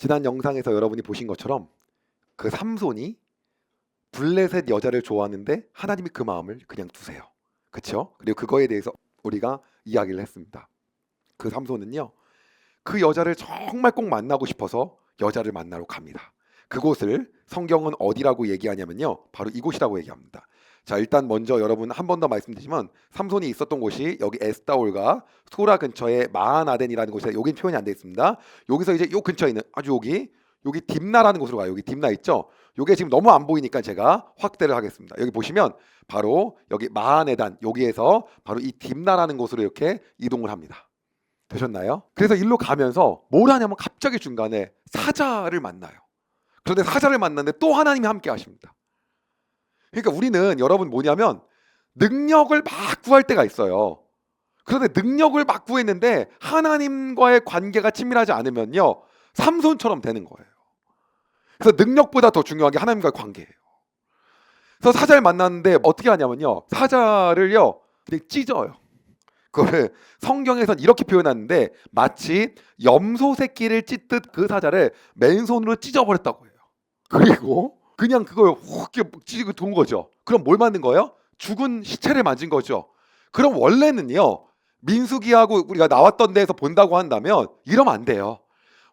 지난 영상에서 여러분이 보신 것처럼 그 삼손이 블레셋 여자를 좋아하는데 하나님이 그 마음을 그냥 두세요. 그렇죠? 그리고 그거에 대해서 우리가 이야기를 했습니다. 그 삼손은요. 그 여자를 정말 꼭 만나고 싶어서 여자를 만나러 갑니다. 그곳을 성경은 어디라고 얘기하냐면요. 바로 이곳이라고 얘기합니다. 자, 일단 먼저 여러분 한 번 더 말씀드리지만 삼손이 있었던 곳이 여기 에스타올과 소라 근처에 마하나덴이라는 곳에 여긴 표현이 안돼 있습니다. 여기서 이제 요 근처에 있는 아주 여기 여기 딥나라는 곳으로 가요. 여기 딥나 있죠? 요게 지금 너무 안 보이니까 제가 확대를 하겠습니다. 여기 보시면 바로 여기 마하네단 여기에서 바로 이 딥나라는 곳으로 이렇게 이동을 합니다. 되셨나요? 그래서 일로 가면서 뭘 하냐면 갑자기 중간에 사자를 만나요. 그런데 사자를 만났는데 또 하나님이 함께 하십니다. 그러니까 우리는 여러분 뭐냐면 능력을 막 구할 때가 있어요. 그런데 능력을 막 구했는데 하나님과의 관계가 친밀하지 않으면요. 삼손처럼 되는 거예요. 그래서 능력보다 더 중요한 게 하나님과의 관계예요. 그래서 사자를 만났는데 어떻게 하냐면요. 사자를요. 그냥 찢어요. 그거를 성경에선 이렇게 표현하는데 마치 염소 새끼를 찢듯 그 사자를 맨손으로 찢어버렸다고 해요. 그리고 그냥 그걸 훅 이렇게 찢고 돈 거죠. 그럼 뭘 만든 거예요? 죽은 시체를 만진 거죠. 그럼 원래는요. 민수기하고 우리가 나왔던 데에서 본다고 한다면 이러면 안 돼요.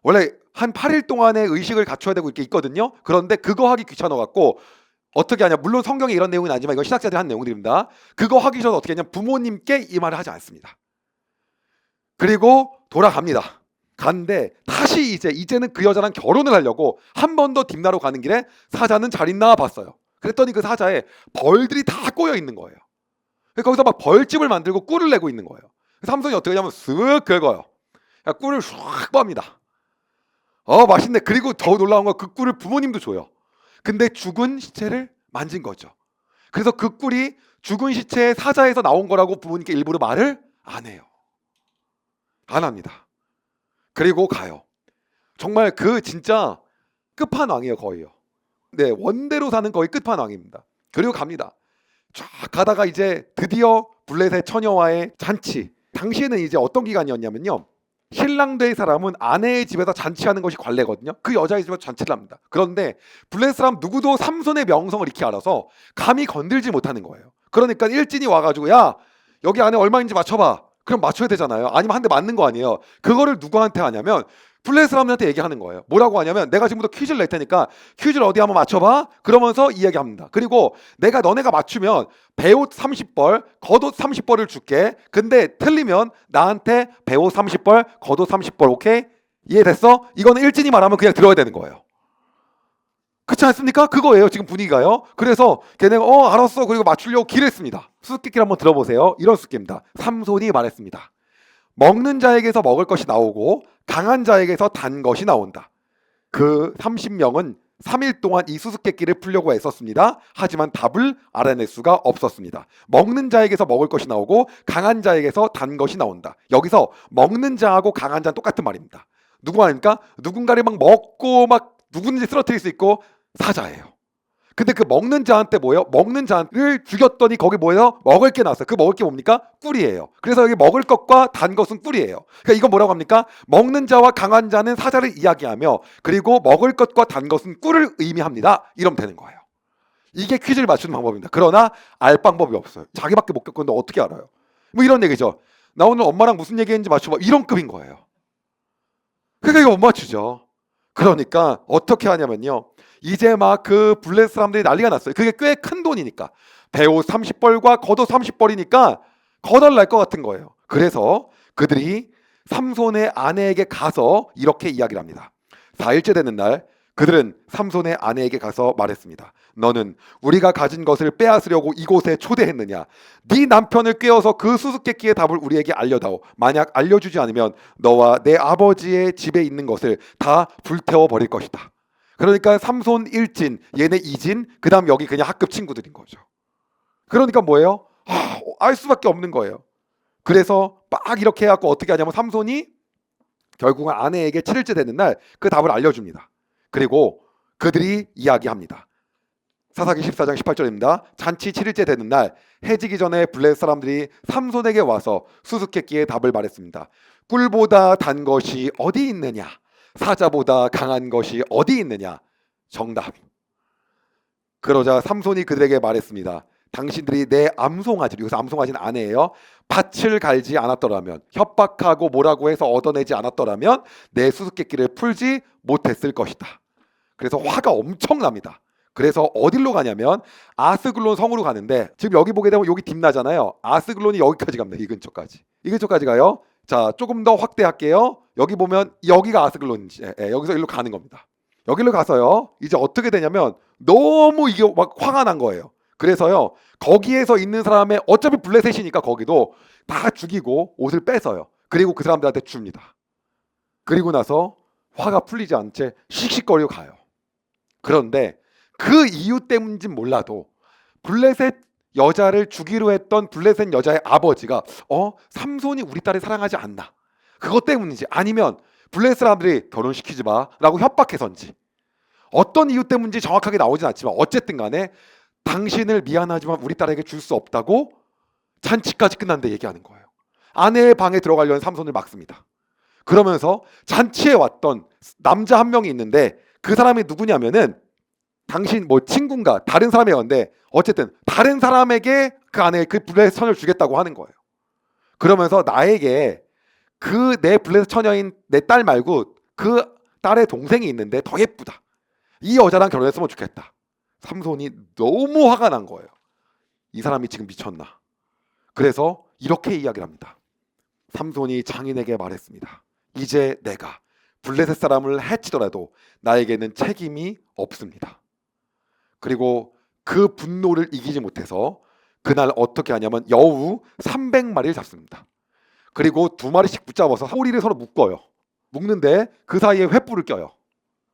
원래 한 8일 동안의 의식을 갖춰야 되고 이렇게 있거든요. 그런데 그거 하기 귀찮아 갖고 어떻게 하냐? 물론 성경에 이런 내용은 아니지만 이건 신학자들이 한 내용들입니다. 그거 하기 전에 어떻게 하냐? 부모님께 이 말을 하지 않습니다. 그리고 돌아갑니다. 갔는데 다시 이제 이제는 그 여자랑 결혼을 하려고 한 번 더 딥나로 가는 길에 사자는 잘 있나 봤어요. 그랬더니 그 사자에 벌들이 다 꼬여 있는 거예요. 거기서 막 벌집을 만들고 꿀을 내고 있는 거예요. 삼손이 어떻게 하냐면 쓱 긁어요. 그러니까 꿀을 쫙 빱니다. 어 맛있네. 그리고 더 놀라운 건 그 꿀을 부모님도 줘요. 근데 죽은 시체를 만진 거죠. 그래서 그 꿀이 죽은 시체의 사자에서 나온 거라고 부모님께 일부러 말을 안 해요. 안 합니다. 그리고 가요. 정말 그 진짜 끝판왕이에요, 거의요. 네, 원대로 사는 거의 끝판왕입니다. 그리고 갑니다. 쫙 가다가 이제 드디어 블레셋 처녀와의 잔치. 당시에는 이제 어떤 기간이었냐면요. 신랑 될 사람은 아내의 집에서 잔치하는 것이 관례거든요. 그 여자의 집에서 잔치를 합니다. 그런데 블레셋 사람 누구도 삼손의 명성을 익히 알아서 감히 건들지 못하는 거예요. 그러니까 일진이 와가지고 야 여기 안에 얼마인지 맞춰봐. 그럼 맞춰야 되잖아요. 아니면 한 대 맞는 거 아니에요. 그거를 누구한테 하냐면 블레셋 사람한테 얘기하는 거예요. 뭐라고 하냐면 내가 지금부터 퀴즈를 낼 테니까 퀴즈를 어디 한번 맞춰봐. 그러면서 이야기합니다. 그리고 내가 너네가 맞추면 배옷 30벌, 겉옷 30벌을 줄게. 근데 틀리면 나한테 배옷 30벌, 겉옷 30벌. 오케이? 이해됐어? 이거는 일진이 말하면 그냥 들어야 되는 거예요. 그렇지 않습니까? 그거예요. 지금 분위기가요. 그래서 걔네가 어 알았어. 그리고 맞추려고 기랬습니다. 수수께끼를 한번 들어보세요. 이런 수수께끼입니다. 삼손이 말했습니다. 먹는 자에게서 먹을 것이 나오고 강한 자에게서 단 것이 나온다. 그 30명은 3일 동안 이 수수께끼를 풀려고 애썼습니다. 하지만 답을 알아낼 수가 없었습니다. 먹는 자에게서 먹을 것이 나오고 강한 자에게서 단 것이 나온다. 여기서 먹는 자하고 강한 자는 똑같은 말입니다. 누구 말입니까? 누군가를 막 먹고 막 누구든지 쓰러뜨릴 수 있고 사자예요. 근데 그 먹는 자한테 뭐예요? 먹는 자를 죽였더니 거기 뭐예요? 먹을 게 나왔어요. 그 먹을 게 뭡니까? 꿀이에요. 그래서 여기 먹을 것과 단 것은 꿀이에요. 그러니까 이건 뭐라고 합니까? 먹는 자와 강한 자는 사자를 이야기하며 그리고 먹을 것과 단 것은 꿀을 의미합니다. 이러면 되는 거예요. 이게 퀴즈를 맞추는 방법입니다. 그러나 알 방법이 없어요. 자기밖에 못 겪었는데 어떻게 알아요? 뭐 이런 얘기죠. 나 오늘 엄마랑 무슨 얘기했는지 맞춰봐. 이런 급인 거예요. 그러니까 이거 못 맞추죠. 그러니까 어떻게 하냐면요. 이제 막 그 블레스 사람들이 난리가 났어요. 그게 꽤 큰 돈이니까. 배옷 30벌과 겉옷 30벌이니까 거덜 날 것 같은 거예요. 그래서 그들이 삼손의 아내에게 가서 이렇게 이야기를 합니다. 4일째 되는 날 그들은 삼손의 아내에게 가서 말했습니다. 너는 우리가 가진 것을 빼앗으려고 이곳에 초대했느냐? 네 남편을 꿰어서 그 수수께끼의 답을 우리에게 알려다오. 만약 알려주지 않으면 너와 내 아버지의 집에 있는 것을 다 불태워 버릴 것이다. 그러니까 삼손 1진, 얘네 2진, 그다음 여기 그냥 학급 친구들인 거죠. 그러니까 뭐예요? 아, 알 수밖에 없는 거예요. 그래서 막 이렇게 해갖고 어떻게 하냐면 삼손이 결국은 아내에게 7일째 되는 날 그 답을 알려줍니다. 그리고 그들이 이야기합니다. 사사기 14장 18절입니다. 잔치 7일째 되는 날 해지기 전에 블레 사람들이 삼손에게 와서 수수께끼의 답을 말했습니다. 꿀보다 단 것이 어디 있느냐? 사자보다 강한 것이 어디 있느냐? 정답. 그러자 삼손이 그들에게 말했습니다. 당신들이 내 암송아지를 여기서 암송아지는 아내예요. 밭을 갈지 않았더라면 협박하고 뭐라고 해서 얻어내지 않았더라면 내 수수께끼를 풀지 못했을 것이다. 그래서 화가 엄청납니다. 그래서 어디로 가냐면 아스글론 성으로 가는데 지금 여기 보게 되면 여기 딥나잖아요. 아스글론이 여기까지 갑니다. 이 근처까지. 이 근처까지 가요. 자 조금 더 확대할게요. 여기 보면 여기가 아스글론이지. 예, 예, 여기서 일로 가는 겁니다. 여기로 가서요. 이제 어떻게 되냐면 너무 이게 막 화가 난 거예요. 그래서요. 거기에서 있는 사람의 어차피 블레셋이니까 거기도 다 죽이고 옷을 뺏어요. 그리고 그 사람들한테 줍니다. 그리고 나서 화가 풀리지 않은 채 씩씩거리고 가요. 그런데 그 이유 때문인지 몰라도 블레셋 여자를 주기로 했던 블레셋 여자의 아버지가 어 삼손이 우리 딸을 사랑하지 않나 그것 때문인지 아니면 블레셋 사람들이 결혼시키지 마라고 협박해서인지 어떤 이유 때문인지 정확하게 나오진 않지만 어쨌든 간에 당신을 미안하지만 우리 딸에게 줄 수 없다고 잔치까지 끝났는데 얘기하는 거예요. 아내의 방에 들어가려는 삼손을 막습니다. 그러면서 잔치에 왔던 남자 한 명이 있는데 그 사람이 누구냐면은 당신 뭐 친구인가 다른 사람이었는데 어쨌든 다른 사람에게 그 안에 그 블레셋 처녀를 주겠다고 하는 거예요. 그러면서 나에게 그 내 블레셋 처녀인 내 딸 말고 그 딸의 동생이 있는데 더 예쁘다. 이 여자랑 결혼했으면 좋겠다. 삼손이 너무 화가 난 거예요. 이 사람이 지금 미쳤나? 그래서 이렇게 이야기를 합니다. 삼손이 장인에게 말했습니다. 이제 내가 블레셋 사람을 해치더라도 나에게는 책임이 없습니다. 그리고 그 분노를 이기지 못해서 그날 어떻게 하냐면 여우 300마리를 잡습니다. 그리고 두 마리씩 붙잡아서 꼬리를 서로 묶어요. 묶는데 그 사이에 횃불을 껴요.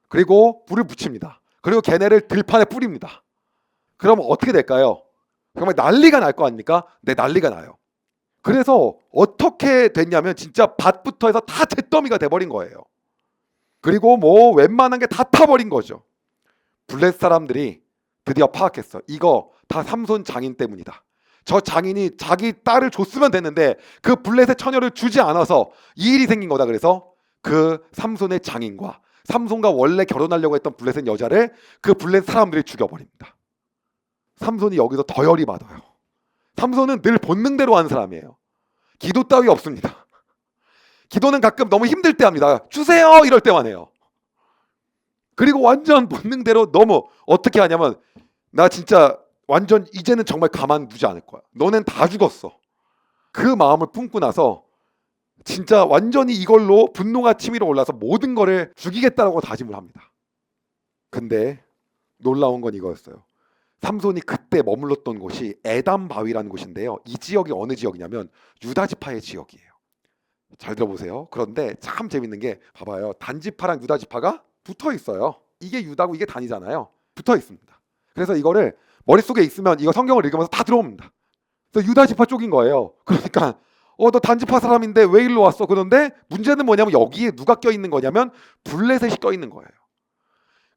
그리고 불을 붙입니다. 그리고 걔네를 들판에 뿌립니다. 그럼 어떻게 될까요? 정말 난리가 날 거 아닙니까? 네, 난리가 나요. 그래서 어떻게 됐냐면 진짜 밭부터 해서 다 잿더미가 돼버린 거예요. 그리고 뭐 웬만한 게 다 타버린 거죠. 블렛 사람들이 드디어 파악했어. 이거 다 삼손 장인 때문이다. 저 장인이 자기 딸을 줬으면 됐는데 그 블렛의 처녀를 주지 않아서 이 일이 생긴 거다. 그래서 그 삼손의 장인과 삼손과 원래 결혼하려고 했던 블렛의 여자를 그 블렛 사람들이 죽여버립니다. 삼손이 여기서 더 열이 받아요. 삼손은 늘 본능대로 하는 사람이에요. 기도 따위 없습니다. 기도는 가끔 너무 힘들 때 합니다. 주세요 이럴 때만 해요. 그리고 완전 본능대로 너무 어떻게 하냐면 나 진짜 완전 이제는 정말 가만두지 않을 거야. 너넨 다 죽었어. 그 마음을 품고 나서 진짜 완전히 이걸로 분노가 치밀어 올라서 모든 거를 죽이겠다라고 다짐을 합니다. 근데 놀라운 건 이거였어요. 삼손이 그때 머물렀던 곳이 에담 바위라는 곳인데요. 이 지역이 어느 지역이냐면 유다 지파의 지역이에요. 잘 들어보세요. 그런데 참 재밌는 게 봐봐요. 단지파랑 유다 지파가 붙어 있어요. 이게 유다고 이게 단이잖아요. 붙어 있습니다. 그래서 이거를 머릿속에 있으면 이거 성경을 읽으면서 다 들어옵니다. 그래서 유다 지파 쪽인 거예요. 그러니까 어 너 단지파 사람인데 왜 일로 왔어? 그런데 문제는 뭐냐면 여기에 누가 껴 있는 거냐면 블레셋이 껴 있는 거예요.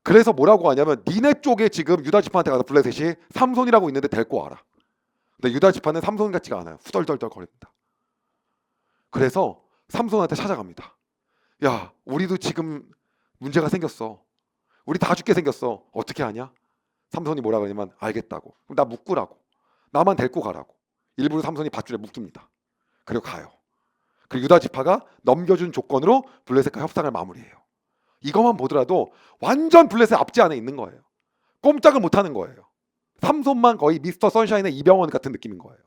그래서 뭐라고 하냐면 니네 쪽에 지금 유다 지파한테 가서 블레셋이 삼손이라고 있는데 데리고 와라. 근데 유다 지파는 삼손 같지가 않아요. 후덜덜덜 거립니다. 그래서 삼손한테 찾아갑니다. 야, 우리도 지금 문제가 생겼어. 우리 다 죽게 생겼어. 어떻게 하냐? 삼손이 뭐라 그러냐면 알겠다고. 나 묶으라고. 나만 데리고 가라고. 일부러 삼손이 밧줄에 묶습니다. 그리고 가요. 그 유다 지파가 넘겨준 조건으로 블레셋과 협상을 마무리해요. 이것만 보더라도 완전 블레셋 앞지 안에 있는 거예요. 꼼짝을 못 하는 거예요. 삼손만 거의 미스터 선샤인의 이병헌 같은 느낌인 거예요.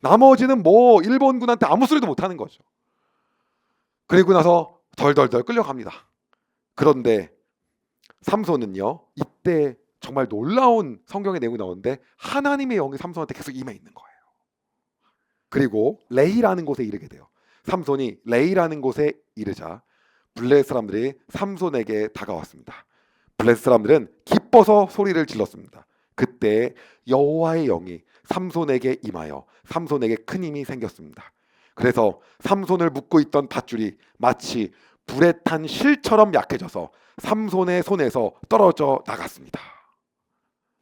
나머지는 뭐 일본군한테 아무 소리도 못 하는 거죠. 그리고 나서 덜덜덜 끌려갑니다. 그런데 삼손은요. 이때 정말 놀라운 성경의 내용이 나오는데 하나님의 영이 삼손한테 계속 임해 있는 거예요. 그리고 레이라는 곳에 이르게 돼요. 삼손이 레이라는 곳에 이르자 블레셋 사람들이 삼손에게 다가왔습니다. 블레셋 사람들은 기뻐서 소리를 질렀습니다. 그때 여호와의 영이 삼손에게 임하여 삼손에게 큰 힘이 생겼습니다. 그래서 삼손을 묶고 있던 밧줄이 마치 불에 탄 실처럼 약해져서 삼손의 손에서 떨어져 나갔습니다.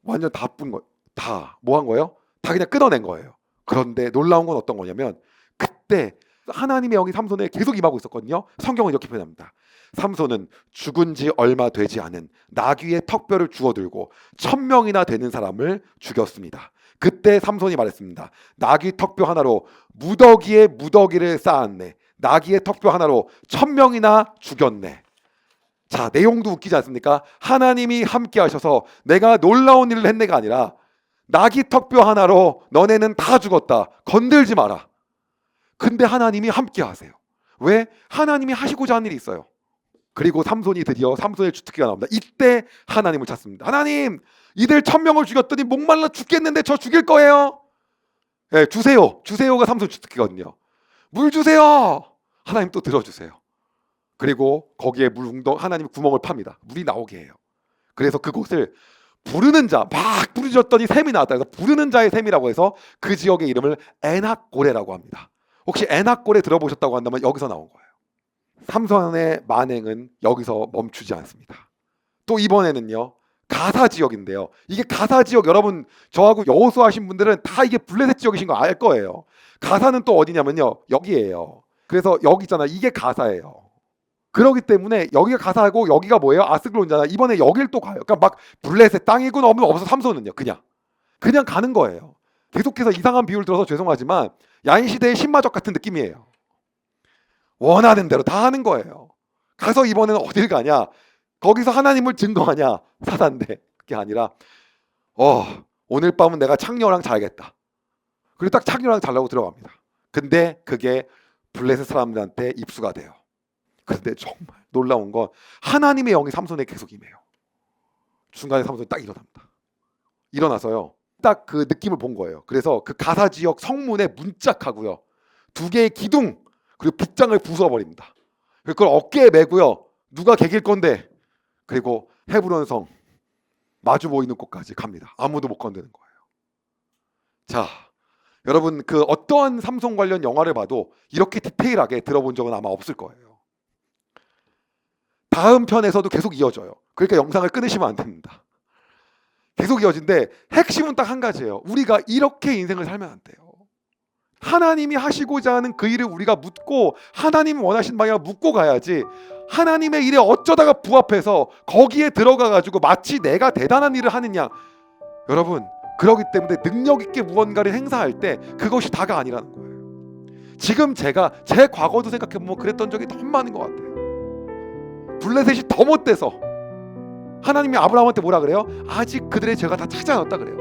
완전 다 뿐 거, 다 뭐 한 거예요? 다 그냥 끊어낸 거예요. 그런데 놀라운 건 어떤 거냐면 그때 하나님의 영이 삼손에 계속 임하고 있었거든요. 성경은 이렇게 표현합니다. 삼손은 죽은 지 얼마 되지 않은 나귀의 턱뼈를 주워들고 천 명이나 되는 사람을 죽였습니다. 그때 삼손이 말했습니다. 나귀 턱뼈 하나로 무더기에 무더기를 쌓았네. 나귀의 턱뼈 하나로 천 명이나 죽였네. 자 내용도 웃기지 않습니까? 하나님이 함께 하셔서 내가 놀라운 일을 했네가 아니라 나귀 턱뼈 하나로 너네는 다 죽었다. 건들지 마라. 근데 하나님이 함께 하세요. 왜? 하나님이 하시고자 하는 일이 있어요. 그리고 삼손이 드디어 삼손의 주특기가 나옵니다. 이때 하나님을 찾습니다. 하나님, 이들 천 명을 죽였더니 목말라 죽겠는데 저 죽일 거예요. 예, 주세요. 주세요가 삼손 주특기거든요. 물 주세요. 하나님 또 들어주세요. 그리고 거기에 물 웅덩 하나님 구멍을 팝니다. 물이 나오게 해요. 그래서 그곳을 부르는 자 막 부르짖었더니 샘이 나왔다. 그래서 부르는 자의 샘이라고 해서 그 지역의 이름을 에낙고레라고 합니다. 혹시 에낙고레 들어보셨다고 한다면 여기서 나온 거예요. 삼손의 만행은 여기서 멈추지 않습니다. 또 이번에는요. 가사 지역인데요. 이게 가사 지역 여러분 저하고 여호수 하신 분들은 다 이게 블레셋 지역이신 거 알 거예요. 가사는 또 어디냐면요. 여기예요. 그래서 여기 있잖아. 이게 가사예요. 그러기 때문에 여기가 가사고 여기가 뭐예요? 아스글론잖아. 이번에 여길 또 가요. 그러니까 막 블레셋 땅이군 없는 없어 삼손은요. 그냥 그냥 가는 거예요. 계속해서 이상한 비유를 들어서 죄송하지만 야인 시대의 신마적 같은 느낌이에요. 원하는 대로 다 하는 거예요. 가서 이번에는 어딜 가냐? 거기서 하나님을 증거하냐? 사단데 그게 아니라 어 오늘 밤은 내가 창녀랑 자야겠다. 그리고 딱 창녀랑 자려고 들어갑니다. 근데 그게 블레셋 사람들한테 입수가 돼요. 그런데 정말 놀라운 건 하나님의 영이 삼손에 계속 임해요. 중간에 삼손이 딱 일어납니다. 일어나서요. 딱 그 느낌을 본 거예요. 그래서 그 가사 지역 성문에 문짝하고요. 두 개의 기둥 그리고 빗장을 부숴 버립니다. 그걸 어깨에 메고요. 누가 개길 건데 그리고 헤브론 성 마주 보이는 곳까지 갑니다. 아무도 못 건드는 거예요. 자, 여러분 그 어떠한 삼성 관련 영화를 봐도 이렇게 디테일하게 들어본 적은 아마 없을 거예요. 다음 편에서도 계속 이어져요. 그러니까 영상을 끊으시면 안 됩니다. 계속 이어진데 핵심은 딱 한 가지예요. 우리가 이렇게 인생을 살면 안 돼요. 하나님이 하시고자 하는 그 일을 우리가 묻고 하나님 원하신 방향을 묻고 가야지 하나님의 일에 어쩌다가 부합해서 거기에 들어가 가지고 마치 내가 대단한 일을 하느냐 여러분 그러기 때문에 능력 있게 무언가를 행사할 때 그것이 다가 아니라는 거예요 지금 제가 제 과거도 생각해 보면 그랬던 적이 너무 많은 것 같아요 블레셋이 더 못돼서 하나님이 아브라함한테 뭐라 그래요? 아직 그들의 죄가 다 차지 않았다 그래요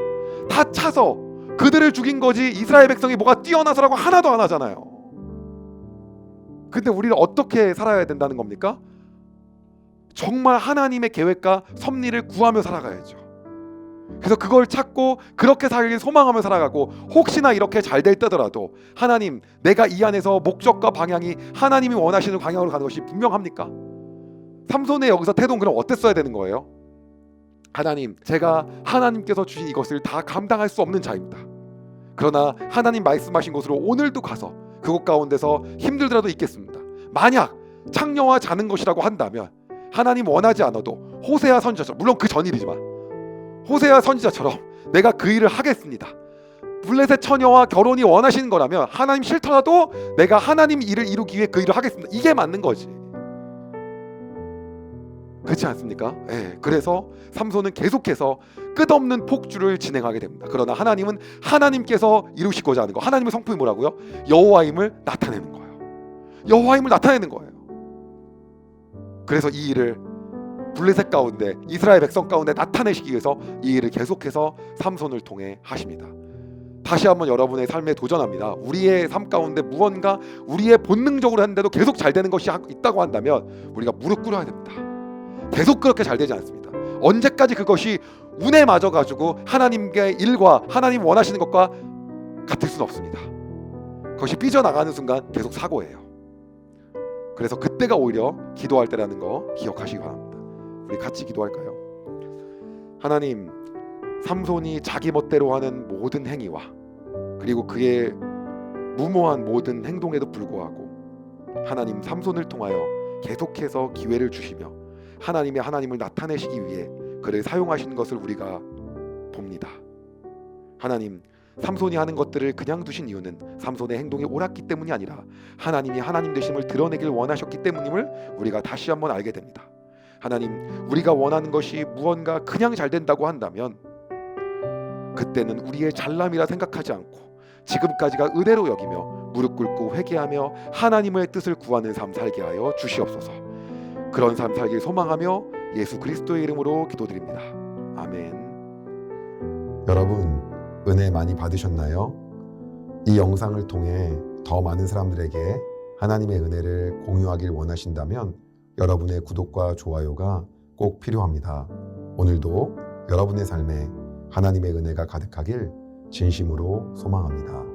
다 차서 그들을 죽인 거지 이스라엘 백성이 뭐가 뛰어나서라고 하나도 안 하잖아요. 근데 우리는 어떻게 살아야 된다는 겁니까? 정말 하나님의 계획과 섭리를 구하며 살아가야죠. 그래서 그걸 찾고 그렇게 살길 소망하며 살아가고 혹시나 이렇게 잘 될 때더라도 하나님 내가 이 안에서 목적과 방향이 하나님이 원하시는 방향으로 가는 것이 분명합니까? 삼손의 여기서 태도는 그럼 어땠어야 되는 거예요? 하나님, 제가 하나님께서 주신 이것을 다 감당할 수 없는 자입니다. 그러나 하나님 말씀하신 곳으로 오늘도 가서 그곳 가운데서 힘들더라도 있겠습니다. 만약 창녀와 자는 것이라고 한다면 하나님 원하지 않아도 호세아 선지자처럼 물론 그 전일이지만 호세아 선지자처럼 내가 그 일을 하겠습니다. 블레셋 처녀와 결혼이 원하시는 거라면 하나님 싫더라도 내가 하나님 일을 이루기 위해 그 일을 하겠습니다. 이게 맞는 거지. 그렇지 않습니까? 예. 그래서 삼손은 계속해서 끝없는 폭주를 진행하게 됩니다. 그러나 하나님은 하나님께서 이루시고자 하는 거. 하나님의 성품이 뭐라고요? 여호와임을 나타내는 거예요. 여호와임을 나타내는 거예요. 그래서 이 일을 블레셋 가운데 이스라엘 백성 가운데 나타내시기 위해서 이 일을 계속해서 삼손을 통해 하십니다. 다시 한번 여러분의 삶에 도전합니다. 우리의 삶 가운데 무언가 우리의 본능적으로 하는데도 계속 잘 되는 것이 있다고 한다면 우리가 무릎 꿇어야 됩니다. 계속 그렇게 잘 되지 않습니다. 언제까지 그것이 운에 맞아 가지고 하나님의 일과 하나님 원하시는 것과 같을 수는 없습니다. 그것이 삐져나가는 순간 계속 사고예요. 그래서 그때가 오히려 기도할 때라는 거 기억하시기 바랍니다. 우리 같이 기도할까요? 하나님, 삼손이 자기 멋대로 하는 모든 행위와 그리고 그의 무모한 모든 행동에도 불구하고 하나님 삼손을 통하여 계속해서 기회를 주시며 하나님의 하나님을 나타내시기 위해 그를 사용하시는 것을 우리가 봅니다. 하나님, 삼손이 하는 것들을 그냥 두신 이유는 삼손의 행동이 옳았기 때문이 아니라 하나님이 하나님 되심을 드러내길 원하셨기 때문임을 우리가 다시 한번 알게 됩니다. 하나님, 우리가 원하는 것이 무언가 그냥 잘 된다고 한다면 그때는 우리의 잘남이라 생각하지 않고 지금까지가 은혜로 여기며 무릎 꿇고 회개하며 하나님의 뜻을 구하는 삶 살게 하여 주시옵소서. 그런 삶 살길 소망하며 예수 그리스도의 이름으로 기도드립니다. 아멘. 여러분 은혜 많이 받으셨나요? 이 영상을 통해 더 많은 사람들에게 하나님의 은혜를 공유하길 원하신다면 여러분의 구독과 좋아요가 꼭 필요합니다. 오늘도 여러분의 삶에 하나님의 은혜가 가득하길 진심으로 소망합니다.